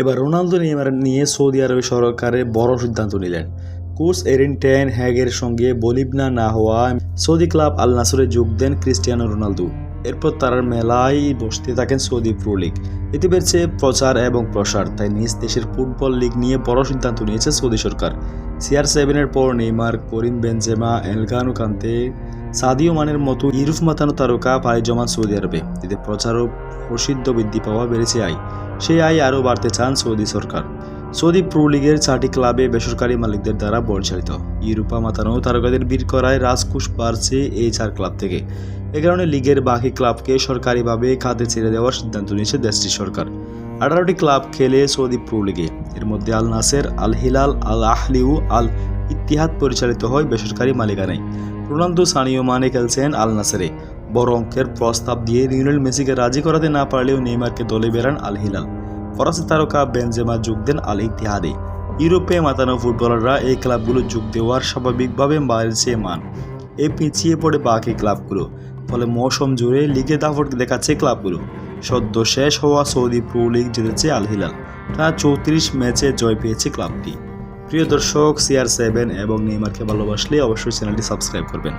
এবার Ronaldo, Neymar নিয়ে Saudi আরবের সরকারে বড় সিদ্ধান্ত নিলেন। কোচ এরিন টেন হ্যাগের সঙ্গে বলিবনা না হওয়া সৌদি ক্লাব আল নাসরে যোগ দেন ক্রিস্টিয়ানো রোনালদো। এরপর তারা মেলায় বসতে থাকেন সৌদি প্রো লিগ। এতে বেড়েছে প্রচার এবং প্রসার, তাই নিজ দেশের ফুটবল লিগ নিয়ে বড় সিদ্ধান্ত নিয়েছে সৌদি সরকার। সিআর সেভেনের পর নেইমার, করিম বেনজেমা, এলগানু কান্তে, সাদিও মানের মতো ইরুফ মাতানো তারকা পাড়ি জমান সৌদি আরবে। এতে প্রচার ও প্রসিদ্ধ বৃদ্ধি পাওয়া বেড়েছে আয় সেই আয় আরও বাড়তে চান সৌদি সরকার। সৌদি প্রো লিগের চারটি ক্লাবে বেসরকারি মালিকদের দ্বারা পরিচালিত। ইউরোপা মাতানো তারকাদের বীর করায় রাজকুশ বাড়ছে এই চার ক্লাব থেকে। এ কারণে লিগের বাকি ক্লাবকে সরকারিভাবে খাতে ছেড়ে দেওয়ার সিদ্ধান্ত নিয়েছে দেশটির সরকার। আঠারোটি ক্লাব খেলে সৌদি প্রো লিগে। এর মধ্যে Al Nassr Al Hilal Al Ahli Al Ittihad পরিচালিত হয় বেসরকারি মালিকানায়। রোনালদো সানিও মানে খেলছেন আল নাসেরে বড় অঙ্কের প্রস্তাব দিয়ে লিওনেল মেসিকে রাজি করাতে না পারলেও নেইমারকে দলে বেরান আল হিলাল ফরাসি তারকা বেনজেমা যোগ দেন আল ইতিহাদে ইউরোপে মাতানো ফুটবলাররা এই ক্লাবগুলো যোগ দেওয়ার স্বাভাবিকভাবে বাড়ছে মান। এ পিছিয়ে পড়ে বাকি ক্লাবগুলো। ফলে মৌসুম জুড়ে লিগে দাফট দেখাচ্ছে ক্লাবগুলো। সদ্য শেষ হওয়া সৌদি প্রো লিগ জিতেছে আল হিলাল টানা চৌত্রিশ ম্যাচে জয় পেয়েছে ক্লাবটি। প্রিয় দর্শক সিআর সেভেন এবং নেইমারকে ভালোবাসলে অবশ্যই চ্যানেলটি সাবস্ক্রাইব করবেন।